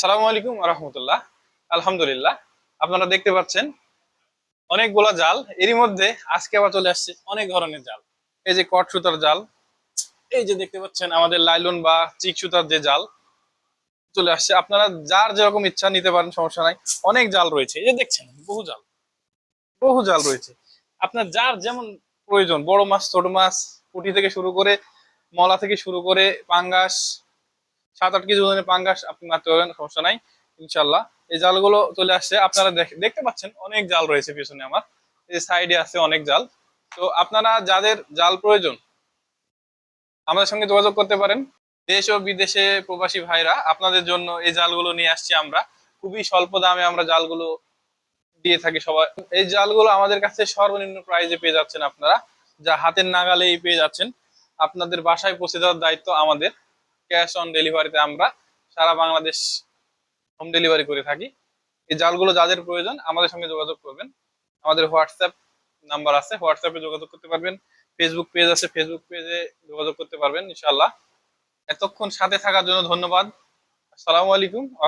সালামু আলাইকুম রহমতুল্লাহ। আলহামদুলিল্লাহ, আপনারা দেখতে পাচ্ছেন অনেকগুলা জাল। এরই মধ্যে আজকে আবার চলে আসছে অনেক ধরনের জাল। এই যে কট সুতার জাল, এই যে দেখতে পাচ্ছেন আমাদের লাইলন বা চিক সুতার যে জাল চলে আসছে। আপনারা যার যেরকম ইচ্ছা নিতে পারেন, সমস্যা নাই। অনেক জাল রয়েছে। এই যে দেখছেন, বহু জাল বহু জাল রয়েছে। আপনার যার যেমন প্রয়োজন, বড় মাছ, ছোট মাছ, পুঁটি থেকে শুরু করে, মলা থেকে শুরু করে, পাঙ্গাস সাত আট কেজি ওজনের পাঙ্গাস আপনি মারতে পারবেন, সমস্যা নাই ইনশাল্লাহ এই জালগুলো চলে আসছে। আপনারা দেখতে পাচ্ছেন, অনেক জাল রয়েছে পিছনে আমার। এই সাইডে আছে অনেক জাল। তো আপনারা যাদের জাল প্রয়োজন, আমাদের সঙ্গে যোগাযোগ করতে পারেন। দেশ ও বিদেশে প্রবাসী ভাইরা, আপনাদের জন্য এই জালগুলো নিয়ে আসছি আমরা। খুবই স্বল্প দামে আমরা জালগুলো দিয়ে থাকি সবাই। এই জালগুলো আমাদের কাছে সর্বনিম্ন প্রাইজে পেয়ে যাচ্ছেন আপনারা। যা হাতের নাগালেই পেয়ে যাচ্ছেন। আপনাদের বাসায় পৌঁছে দেওয়ার দায়িত্ব আমাদের। ক্যাশ অন ডেলিভারিতে আমরা সারা বাংলাদেশ হোম ডেলিভারি করে থাকি। এই জালগুলো যাদের প্রয়োজন, আমাদের সঙ্গে যোগাযোগ করবেন। আমাদের হোয়াটসঅ্যাপ নাম্বার আছে, হোয়াটসঅ্যাপে যোগাযোগ করতে পারবেন। ফেসবুক পেজ আছে, ফেসবুক পেজে যোগাযোগ করতে পারবেন ইনশাল্লাহ এতক্ষণ সাথে থাকার জন্য ধন্যবাদ। আসসালামু আলাইকুম আ